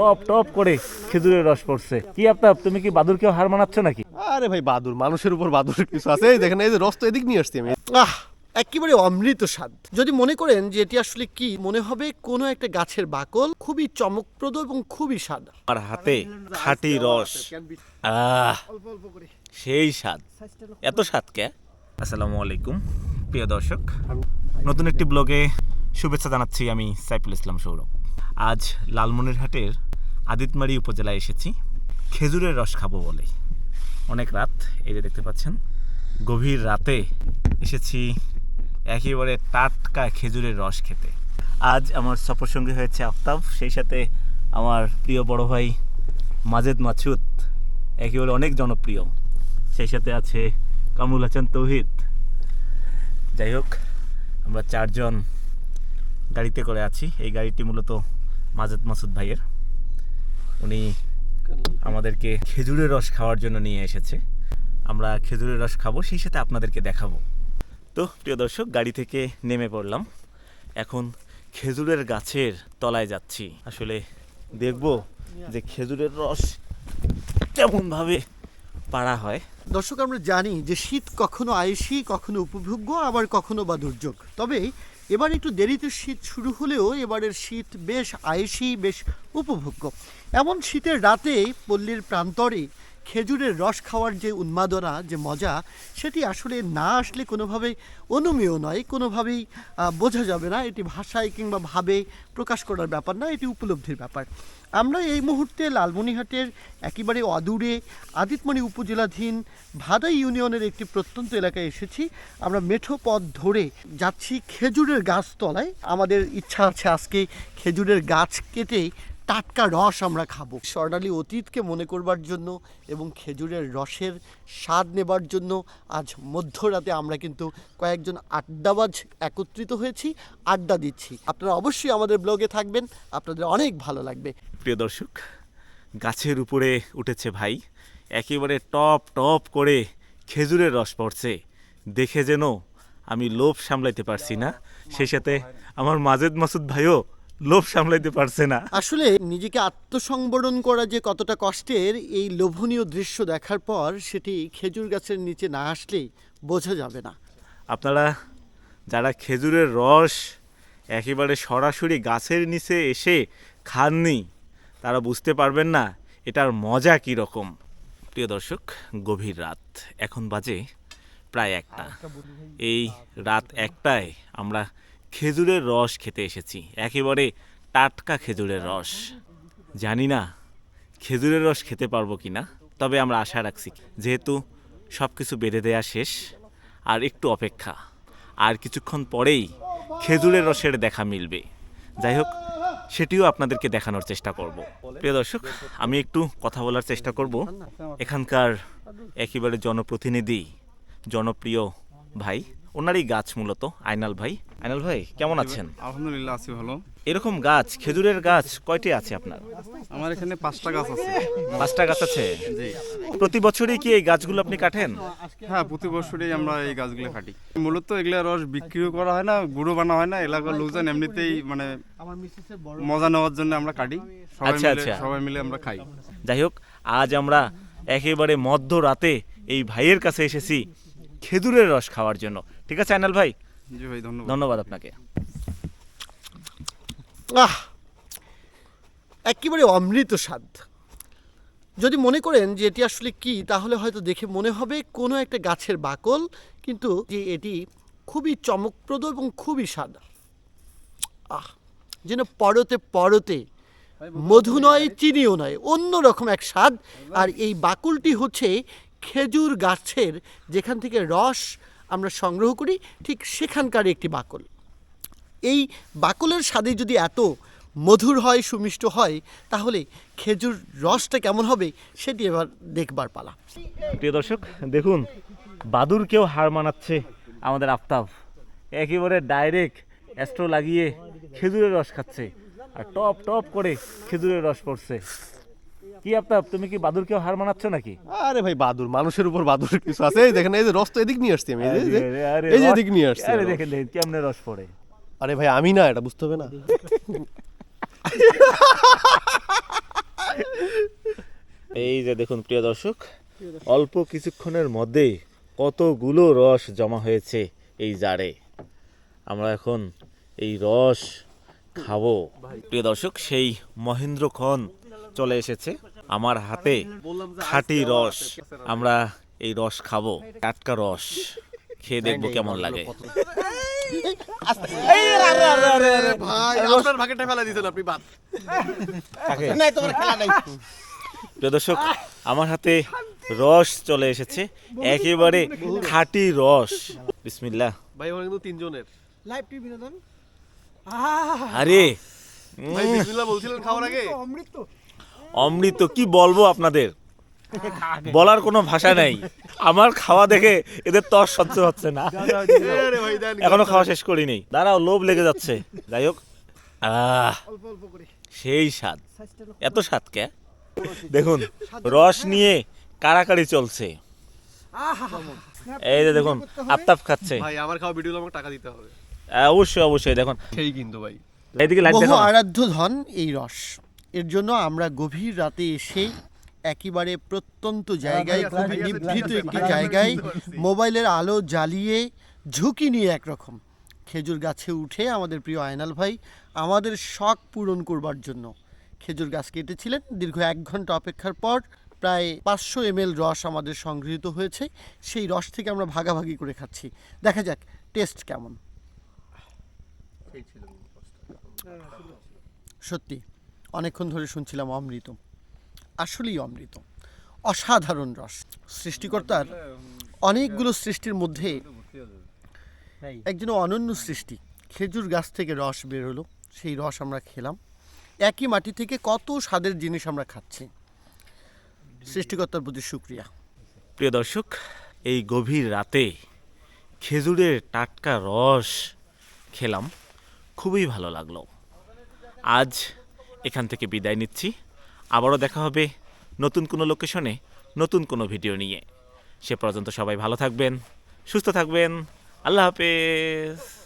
Top top করে খেজুরের রস পড়ছে। কি আপনার তুমি কি বাদুরকেও হার মানাচ্ছ নাকি? আরে ভাই বাদুর মানুষের উপর বাদুর কিছু আছে? এই দেখেন এই যে রস তো এদিক নিয়ে আসছি আমি। আহ একেবারে অমৃত স্বাদ। যদি মনে করেন যে এটি আসলে কি মনে হবে কোনো একটা গাছের বাকল খুবই চমকপ্রদ এবং খুবই স্বাদ। আর হাতে খাঁটি রস। আহ সেই স্বাদ। এত স্বাদ কে? আসসালামু আলাইকুম প্রিয় দর্শক। নতুন একটি ব্লগে শুভেচ্ছা জানাচ্ছি আমি সাইফুল ইসলাম সৌরভ। আজ লালমনিরহাটের আদিতমারি উপজেলায় এসেছি। খেজুরের রস খাব বলে। অনেক রাত, এই যে দেখতে পাচ্ছেন, গভীর রাতে এসেছি একেবারে টাটকা খেজুরের রস খেতে। আজ আমার সফরসঙ্গী হয়েছে আফতাব, সেই সাথে আমার প্রিয় বড় ভাই মাজেদ মাছুদ, একেবারে অনেক জনপ্রিয়। সেই সাথে আছে কামরুল হাসান তৌহিদ। যাই হোক, আমরা চারজন গাড়িতে করে আছি। এই গাড়িটি মূলত মাজেদ মাসুদ ভাইয়ের। উনি আমাদেরকে খেজুরের রস খাওয়ার জন্য নিয়ে এসেছে। আমরা খেজুরের রস খাব, সেই সাথে আপনাদেরকে দেখাবো। তো, প্রিয় দর্শক, গাড়ি থেকে নেমে পড়লাম। এখন খেজুরের গাছের তলায় যাচ্ছি। আসলে দেখব যে খেজুরের রস কেমনভাবে পাড়া হয়। দর্শক, আমরা জানি যে শীত কখনো আয়েসি কখনো উপভোগ্য, আবার কখনো বা দুর্যোগ। তবে এবার একটু দেরিতে শীত শুরু হলেও এবারের শীত বেশ আয়েসি বেশ উপভোগ্য। এমন শীতের রাতে পল্লীর প্রান্তরে খেজুরের রস খাওয়ার যে উন্মাদনা, যে মজা, সেটি আসলে না আসলে কোনোভাবেই অনুমেয় নয়, কোনোভাবেই বোঝা যাবে না। এটি ভাষায় কিংবা ভাবে প্রকাশ করার ব্যাপার না, এটি উপলব্ধির ব্যাপার। আমরা এই মুহূর্তে লালমনিহাটের একেবারে অদূরে আদিতমণি উপজেলাধীন ভাদাই ইউনিয়নের একটি প্রত্যন্ত এলাকায় এসেছি। আমরা মেঠো পথ ধরে যাচ্ছি খেজুরের গাছতলায়। আমাদের ইচ্ছা আছে আজকে খেজুরের গাছ কেটে টাটকা রস আমরা খাব। স্বর্ণালী অতীতকে মনে করবার জন্য এবং খেজুরের রসের স্বাদ নেবার জন্য আজ মধ্যরাতে আমরা কিন্তু কয়েকজন আড্ডাবাজ একত্রিত হয়েছি আড্ডা দিচ্ছি। আপনারা অবশ্যই আমাদের ব্লগে থাকবেন আপনাদের অনেক ভালো লাগবে। প্রিয় দর্শক গাছের উপরে উঠেছে ভাই একেবারে টপ টপ করে খেজুরের রস পড়ছে। দেখে যেন আমি লোভ সামলাইতে পারছি না। সেই সাথে আমার মাজেদ মাসুদ ভাইও লোভ সামলাইতে পারছে না। আসলে নিজেকে আত্মসংবরণ করা যে কতটা কষ্টের এই লোভনীয় দৃশ্য দেখার পর সেটি খেজুর গাছের নিচে না আসলেই বোঝা যাবে না। আপনারা যারা খেজুরের রস একেবারে সরাসরি গাছের নিচে এসে খাননি তারা বুঝতে পারবেন না এটার মজা কী রকম প্রিয় দর্শক গভীর রাত। এখন বাজে প্রায় একটা। এই রাত একটায় আমরা খেজুরের রস খেতে এসেছি। একেবারে টাটকা খেজুরের রস। জানি না, খেজুরের রস খেতে পারব কি না, তবে আমরা আশা রাখছি যেহেতু সব কিছু বেঁধে দেয়া শেষ, আর একটু অপেক্ষা, আর কিছুক্ষণ পরেই খেজুরের রসের দেখা মিলবে। যাই হোক, সেটিও আপনাদেরকে দেখানোর চেষ্টা করব। প্রিয় দর্শক, আমি একটু কথা বলার চেষ্টা করব। এখানকার একেবারে জনপ্রতিনিধি, জনপ্রিয় ভাই ওনারই গাছ মূলত আইনাল ভাই। আইনাল ভাই কেমন আছেন? আলহামদুলিল্লাহ আছি ভালো। এরকম গাছ খেজুরের গাছ কয়টি আছে আপনার? আমার এখানে পাঁচটা গাছ আছে। পাঁচটা গাছ আছে? প্রতি বছরই কি এই গাছগুলো আপনি কাটেন? হ্যাঁ প্রতি বছরই আমরা এই গাছগুলো কাটি। মূলত এগুলা রস বিক্রিও করা হয় না গুঁড়ো বানা হয় না এলাকার লোকজন এমনিতেই মানে মজা নেওয়ার জন্য আমরা কাটি। সবাই আচ্ছা, মিলে আচ্ছা। সবাই মিলে আমরা খাই। যাই হোক আজ আমরা একেবারে মধ্য রাতে এই ভাইয়ের কাছে এসেছি খেজুরের রস খাওয়ার জন্য। ঠিক আছে আইনাল ভাই? জি ভাই ধন্যবাদ। ধন্যবাদ আপনাকে। আহ একেবারে অমৃত স্বাদ। যদি মনে করেন যে এটি আসলে কি তাহলে হয়তো দেখে মনে হবে কোনো একটা গাছের বাকল কিন্তু যে এটি খুবই চমকপ্রদ এবং খুবই স্বাদ। আহ যেন পরতে পরতে মধু নয় চিনিও নয় অন্যরকম এক স্বাদ। আর এই বাকুলটি হচ্ছে খেজুর গাছের যেখান থেকে রস আমরা সংগ্রহ করি, ঠিক সেখানকার একটি বাকল। এই বাকলের স্বাদে যদি এত মধুর হয়, সুমিষ্ট হয়, তাহলে খেজুর রসটা কেমন হবে সেটি এবার দেখবার পালা। প্রিয় দর্শক, দেখুন বাদুরকেও হার মানাচ্ছে আমাদের আফতাব। একেবারে ডাইরেক্ট অ্যাস্ট্রো লাগিয়ে খেজুরের রস খাচ্ছে। আর টপ টপ করে খেজুরের রস পড়ছে। কি আফতাব তুমি কি বাদুরকেও হার মানাচ্ছ নাকি? আরে ভাই বাদুর মানুষের উপর বাদুর কিছু আছে। এই দেখেন এই যে রস তো এদিক নিয়ে আসছি আমি এই যে- এই এদিক নিয়ে আসছি আরে দেখেন দেখেন কেমনে রস পড়ে। আরে ভাই আমি না এটা বুঝতে হবে না। এই যে দেখুন প্রিয় দর্শক অল্প কিছুক্ষণের মধ্যে কতগুলো রস জমা হয়েছে এই জারে। আমরা এখন এই রস খাব। প্রিয় দর্শক সেই মহেন্দ্র খন চলে এসেছে। আমার হাতে খাঁটি রস। আমরা এই রস খাব। টাটকা রস। খেয়ে দেখব কেমন লাগে। ভাই আপনার ভাগেরটা ফেলা দিয়েছেন আপনি বাদ। তাকে নাই তোমার খেলা নাই। প্রিয় দর্শক আমার হাতে রস চলে এসেছে। একেবারে খাঁটি রস। বিসমিল্লাহ। ভাই আমার কিন্তু তিনজনের। লাইভ টিভি বিনোদন আরে! ভাই বিসমিল্লাহ বলছিলেন খাওয়ার আগে। অমৃত। অমৃত কি বলব আপনাদের? বলার কোনো ভাষা নাই। আমার খাওয়া দেখে এদের তর সহ্য হচ্ছে না। আরে এখনও খাওয়া শেষ করিনি। দাঁড়াও লোভ লেগে যাচ্ছে। যাই হোক। আহ অল্প অল্প করে সেই স্বাদ। এত স্বাদ কে? দেখুন রস নিয়ে কাড়াকাড়ি চলছে। এই যে দেখুন আফতাব খাচ্ছে। ভাই আমার খাওয়া ভিডিও আমাকে টাকা দিতে হবে। অবশ্যই অবশ্যই দেখুন। সেই কিন্তু ভাই। এইদিকে না। আরাধ্য ধন এই রস। এর জন্য আমরা গভীর রাতে এসে একেবারে প্রত্যন্ত জায়গায় ভাই, খুব ভাই, নিভৃত একটি জায়গায় মোবাইলের আলো জ্বালিয়ে ঝুঁকি নিয়ে একরকম। খেজুর গাছে উঠে আমাদের প্রিয় আয়নাল ভাই আমাদের শখ পূরণ করবার জন্য খেজুর গাছ কেটেছিলেন। দীর্ঘ এক ঘণ্টা অপেক্ষার পর প্রায় পাঁচশো এম রস আমাদের সংগৃহীত হয়েছে। সেই রস থেকে আমরা ভাগাভাগি করে খাচ্ছি। দেখা যাক টেস্ট কেমন? সত্যি। অনেকক্ষণ ধরে শুনছিলাম অমৃত। আসলেই অমৃত। অসাধারণ রস। সৃষ্টিকর্তার অনেকগুলো সৃষ্টির মধ্যে একজন অনন্য সৃষ্টি। খেজুর গাছ থেকে রস বের হলো। সেই রস আমরা খেলাম। একই মাটি থেকে কত স্বাদের জিনিস আমরা খাচ্ছি। সৃষ্টিকর্তার প্রতি শুক্রিয়া প্রিয় দর্শক এই গভীর রাতে খেজুরের টাটকা রস খেলাম। খুবই ভালো লাগল। আজ এখান থেকে বিদায় নিচ্ছি। আবারও দেখা হবে নতুন কোনো লোকেশনে নতুন কোনো ভিডিও নিয়ে। সে পর্যন্ত সবাই ভালো থাকবেন, সুস্থ থাকবেন। আল্লাহ হাফেজ।